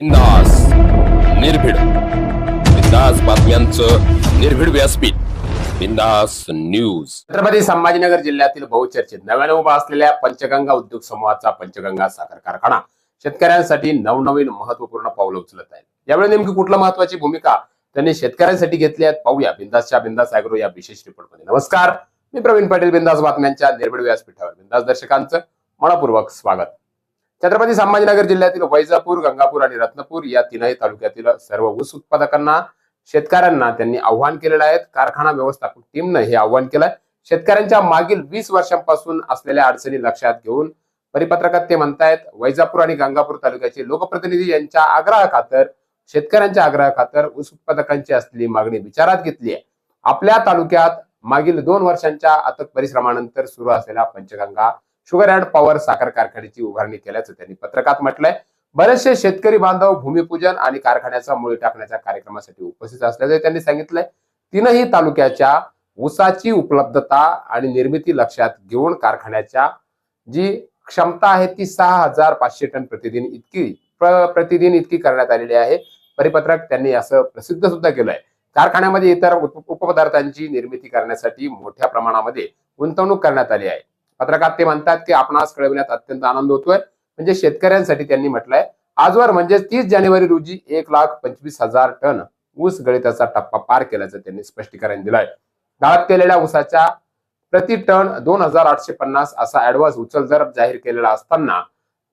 बिंदास निर्भीड. बिंदास बातम्यांचं निर्भीड व्यासपीठ. बिंदास न्यूज. छत्रपती संभाजीनगर जिल्ह्यातील बहुचर्चित नव्याने उभा असलेल्या पंचगंगा उद्योग समूहाचा पंचगंगा साखर कारखाना शेतकऱ्यांसाठी नवनवीन महत्त्वपूर्ण पावलं उचलत आहे. यावेळी नेमकी कुठलं महत्वाची भूमिका त्यांनी शेतकऱ्यांसाठी घेतली आहेत पाहूया. बिंदासच्या बिंदास अॅग्रो या विशेष रिपोर्टमध्ये. नमस्कार. मी प्रवीण पाटील बिंदास बातम्यांच्या निर्भीड व्यासपीठावर. बिंदास दर्शकांचं मनपूर्वक स्वागत. छत्रपती संभाजीनगर जिल्ह्यातील वैजापूर गंगापूर आणि रत्नपूर या तीनही तालुक्यातील सर्व ऊस उत्पादकांना शेतकऱ्यांना त्यांनी आव्हान केलेलं आहे. कारखाना व्यवस्थापन टीमनं हे आव्हान केलंय. शेतकऱ्यांच्या मागील वीस वर्षांपासून असलेल्या अडचणी लक्षात घेऊन परिपत्रकात ते म्हणतायत वैजापूर आणि गंगापूर तालुक्याचे लोकप्रतिनिधी यांच्या आग्रह खातर शेतकऱ्यांच्या आग्रह खातर ऊस उत्पादकांची असलेली मागणी विचारात घेतली आहे. आपल्या तालुक्यात मागील दोन वर्षांच्या अथक परिश्रमानंतर सुरू असलेला पंचगंगा शुगर अँड पॉवर साखर कारखान्याची उभारणी केल्याचं त्यांनी पत्रकात म्हटलंय. बरेचसे शेतकरी बांधव भूमिपूजन आणि कारखान्याचा मुळी टाकण्याच्या कार्यक्रमासाठी उपस्थित असल्याचे त्यांनी सांगितलंय. तीनही तालुक्याच्या ऊसाची उपलब्धता आणि निर्मिती लक्षात घेऊन कारखान्याच्या जी क्षमता आहे ती सहा हजार पाचशे टन प्रतिदिन इतकी प्र- प्रतिदिन इतकी करण्यात आलेली आहे. परिपत्रक त्यांनी असं प्रसिद्ध सुद्धा केलंय. कारखान्यामध्ये इतर उप- उपपदार्थांची निर्मिती करण्यासाठी मोठ्या प्रमाणामध्ये गुंतवणूक करण्यात आली आहे. पत्रकात ते म्हणतात की आपणास कळविण्यात अत्यंत आनंद होतोय. म्हणजे शेतकऱ्यांसाठी त्यांनी म्हटलंय आजवर म्हणजे तीस जानेवारी रोजी एक लाख पंचवीस हजार टन ऊस गळिताचा टप्पा पार केल्याचं त्यांनी स्पष्टीकरण दिलंय. गाळप केलेल्या ऊसाच्या प्रति टन दोन हजार आठशे पन्नास असा ऍडव्हान्स उचल दर जाहीर केलेला असताना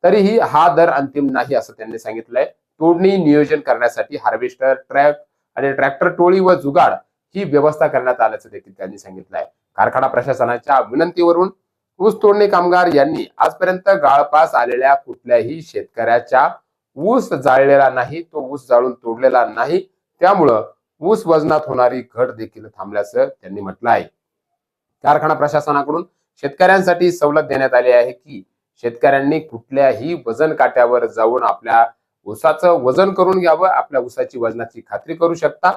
तरीही हा दर अंतिम नाही असं त्यांनी सांगितलंय. तोडणी नियोजन करण्यासाठी हार्वेस्टर ट्रॅक आणि ट्रॅक्टर टोळी व जुगाड ही व्यवस्था करण्यात आल्याचं देखील त्यांनी सांगितलंय. कारखाना प्रशासनाच्या विनंतीवरून ऊस तोडणी कामगार यांनी आजपर्यंत गाळपास आलेल्या कुठल्याही शेतकऱ्याच्या ऊस जाळलेला नाही तो ऊस जाळून तोडलेला नाही. त्यामुळं ऊस वजनात होणारी घट देखील थांबल्याचं त्यांनी म्हटलं आहे. कारखाना प्रशासनाकडून शेतकऱ्यांसाठी सवलत देण्यात आली आहे की शेतकऱ्यांनी कुठल्याही वजन काट्यावर जाऊन आपल्या ऊसाचं वजन करून घ्यावं आपल्या ऊसाची वजनाची खात्री करू शकता.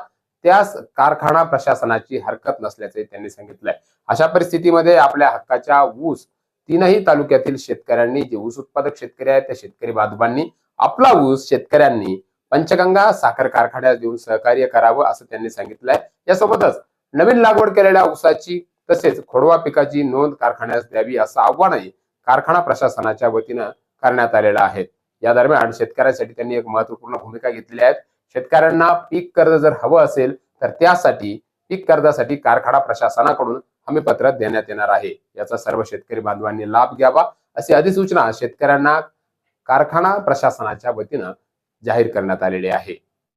त्यास कारखाना प्रशासनाची हरकत नसल्याचे त्यांनी सांगितलंय. अशा परिस्थितीमध्ये आपल्या हक्काच्या ऊस तीनही तालुक्यातील शेतकऱ्यांनी जे ऊस उत्पादक शेतकरी आहेत त्या शेतकरी बांधवांनी आपला ऊस शेतकऱ्यांनी पंचगंगा साखर कारखान्यात देऊन सहकार्य करावं असं त्यांनी सांगितलंय. यासोबतच नवीन लागवड केलेल्या ऊसाची तसेच खोडवा पिकाची नोंद कारखान्यास द्यावी असं आव्हानही कारखाना प्रशासनाच्या वतीनं करण्यात आलेलं आहे. या दरम्यान शेतकऱ्यांसाठी त्यांनी एक महत्त्वपूर्ण भूमिका घेतली आहे. शेतकऱ्यांना पीक कर्ज जर हवं असेल तर त्यासाठी पीक कर्जासाठी कारखाना प्रशासनाकडून हमीपत्र देण्यात येणार आहे. याचा सर्व शेतकरी बांधवांनी लाभ घ्यावा अशी अधिसूचना शेतकऱ्यांना कारखाना प्रशासनाच्या वतीनं जाहीर करण्यात आलेली आहे.